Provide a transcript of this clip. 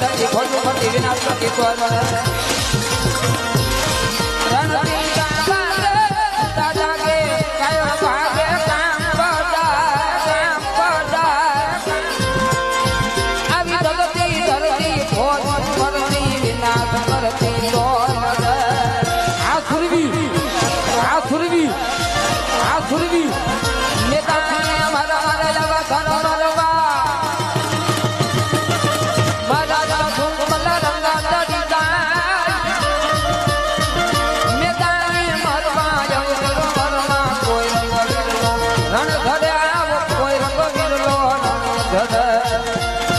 ધરતી ખોલ ઉપર વિનાશ નથી Thank you.